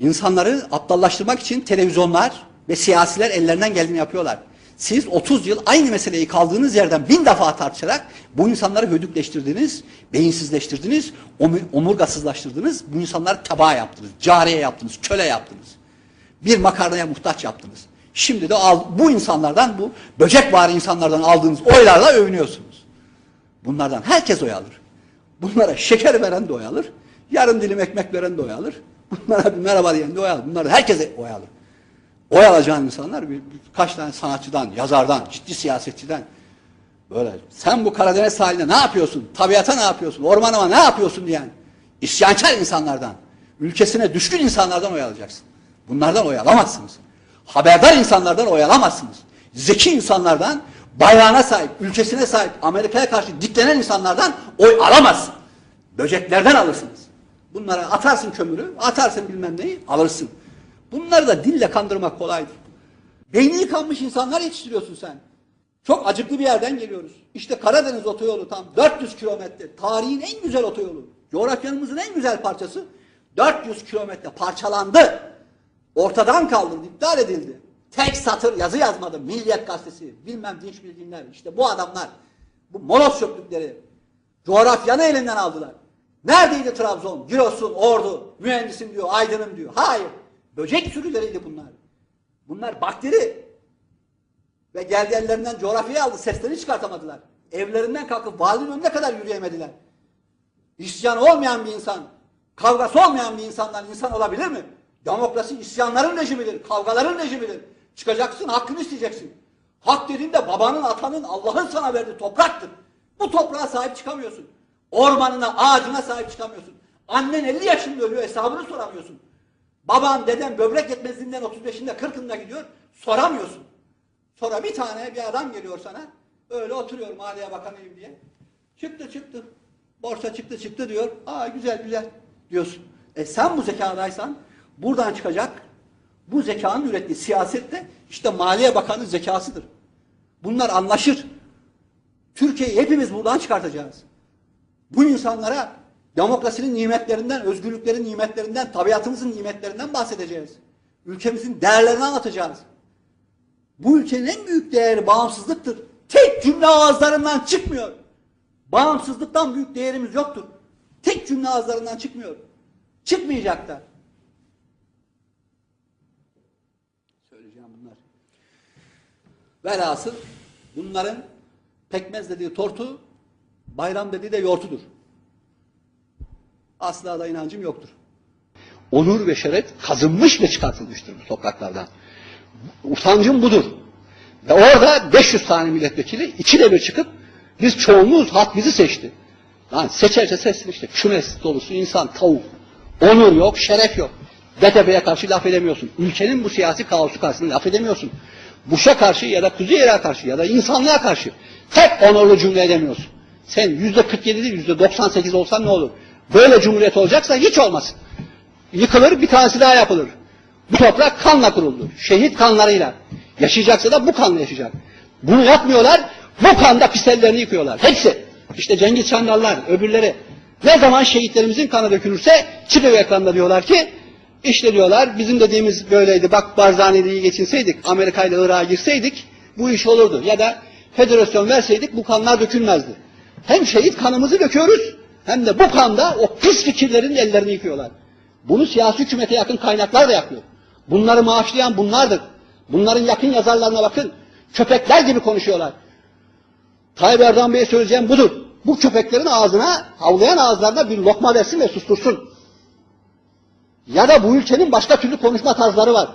İnsanları aptallaştırmak için televizyonlar ve siyasiler ellerinden geldiğini yapıyorlar. Siz 30 yıl aynı meseleyi kaldığınız yerden bin defa tartışarak bu insanları hödükleştirdiniz, beyinsizleştirdiniz, omu- omurgasızlaştırdınız, bu insanları tebaa yaptınız, cariye yaptınız, köle yaptınız. Bir makarnaya muhtaç yaptınız. Şimdi de al, bu insanlardan, bu böcek var insanlardan aldığınız oylarla övünüyorsunuz. Bunlardan herkes oy alır. Bunlara şeker veren de oy alır. Yarım dilim ekmek veren de oy alır. Bunlara bir merhaba diyen de oy alır. Bunlar herkese oy alır. Oy alacağın insanlar bir, birkaç tane sanatçıdan, yazardan, ciddi siyasetçiden böyle sen bu Karadeniz sahilinde ne yapıyorsun? Tabiata ne yapıyorsun? Ormanıma ne yapıyorsun diyen isyankar insanlardan, ülkesine düşkün insanlardan oy alacaksın. Bunlardan oy alamazsınız. Haberdar insanlardan oy alamazsınız. Zeki insanlardan, bayrağına sahip, ülkesine sahip, Amerika'ya karşı diklenen insanlardan oy alamazsın. Böceklerden alırsınız. Bunlara atarsın kömürü, atarsın bilmem neyi, alırsın. Bunları da dille kandırmak kolaydır. Beyni yıkanmış insanlar yetiştiriyorsun sen. Çok acıklı bir yerden geliyoruz. İşte Karadeniz otoyolu tam 400 kilometre. Tarihin en güzel otoyolu. Coğrafyamızın en güzel parçası 400 kilometre parçalandı. Ortadan kaldırıldı, iptal edildi. Tek satır yazı yazmadı. Milliyet gazetesi, bilmem dinç bilginler. İşte bu adamlar, bu molos çöplükleri coğrafyanı elinden aldılar. Neredeydi Trabzon, Giresun, Ordu, mühendisim diyor, aydınım diyor. Hayır. Böcek sürüleriydi bunlar. Bunlar bakteri. Ve geldi ellerinden coğrafyayı aldı. Seslerini çıkartamadılar. Evlerinden kalkıp valinin önüne kadar yürüyemediler. İsyan olmayan bir insan, kavgası olmayan bir insandan insan olabilir mi? Demokrasi isyanların rejimidir, kavgaların rejimidir. Çıkacaksın, hakkını isteyeceksin. Hak dediğinde babanın, atanın, Allah'ın sana verdiği topraktır. Bu toprağa sahip çıkamıyorsun. Ormanına, ağacına sahip çıkamıyorsun. Annen 50 yaşında ölüyor, hesabını soramıyorsun. Baban, deden böbrek yetmezliğinden 35'inde 40'ında gidiyor, soramıyorsun. Sonra bir tane bir adam geliyor sana, öyle oturuyor Maliye Bakanıyım diye. Çıktı çıktı, borsa çıktı çıktı diyor. Aa güzel güzel diyorsun. E sen bu zekadaysan buradan çıkacak, bu zekanın ürettiği siyaset de işte Maliye Bakanı zekasıdır. Bunlar anlaşır. Türkiye'yi hepimiz buradan çıkartacağız. Bu insanlara demokrasinin nimetlerinden, özgürlüklerin nimetlerinden, tabiatımızın nimetlerinden bahsedeceğiz. Ülkemizin değerlerini anlatacağız. Bu ülkenin en büyük değeri bağımsızlıktır. Tek cümle ağızlarından çıkmıyor. Bağımsızlıktan büyük değerimiz yoktur. Tek cümle ağızlarından çıkmıyor. Çıkmayacak da. Söyleyeceğim bunlar. Velhasıl bunların pekmez dediği tortu, bayram dediği de yortudur. Asla da inancım yoktur. Onur ve şeref kazınmış ve çıkartılmıştır bu topraklardan. Utancım budur. Ve orada 500 tane milletvekili iki bir çıkıp biz çoğunluğuz, halk bizi seçti. Lan seçerse seçsin işte. Kümes dolusu insan, tavuk. Onur yok, şeref yok. DTP'ye karşı laf edemiyorsun. Ülkenin bu siyasi kaosu karşısında laf edemiyorsun. Bush'a karşı ya da Kuzey Irak'a karşı ya da insanlığa karşı tek onurlu cümle edemiyorsun. Sen yüzde 47 değil, yüzde 98 olsan ne olur? Böyle cumhuriyet olacaksa hiç olmasın. Yıkılır, bir tanesi daha yapılır. Bu toprak kanla kuruldu. Şehit kanlarıyla. Yaşayacaksa da bu kanla yaşayacak. Bunu yapmıyorlar, bu kanda pis ellerini yıkıyorlar. Hepsi. İşte Cengiz Çandarlar, öbürleri. Ne zaman şehitlerimizin kanı dökülürse çıkıyor ekranda diyorlar ki, işte diyorlar bizim dediğimiz böyleydi. Bak Barzani'yi geçinseydik, Amerika ile Irak'a girseydik bu iş olurdu. Ya da federasyon verseydik bu kanlar dökülmezdi. Hem şehit kanımızı döküyoruz hem de bu kanda o pis fikirlerin ellerini yıkıyorlar. Bunu siyasi hükümete yakın kaynaklar da yapıyor. Bunları maaşlayan bunlardır. Bunların yakın yazarlarına bakın. Köpekler gibi konuşuyorlar. Tayyip Erdoğan Bey'e söyleyeceğim budur. Bu köpeklerin ağzına, havlayan ağızlarına bir lokma versin ve sustursun. Ya da bu ülkenin başka türlü konuşma tarzları var.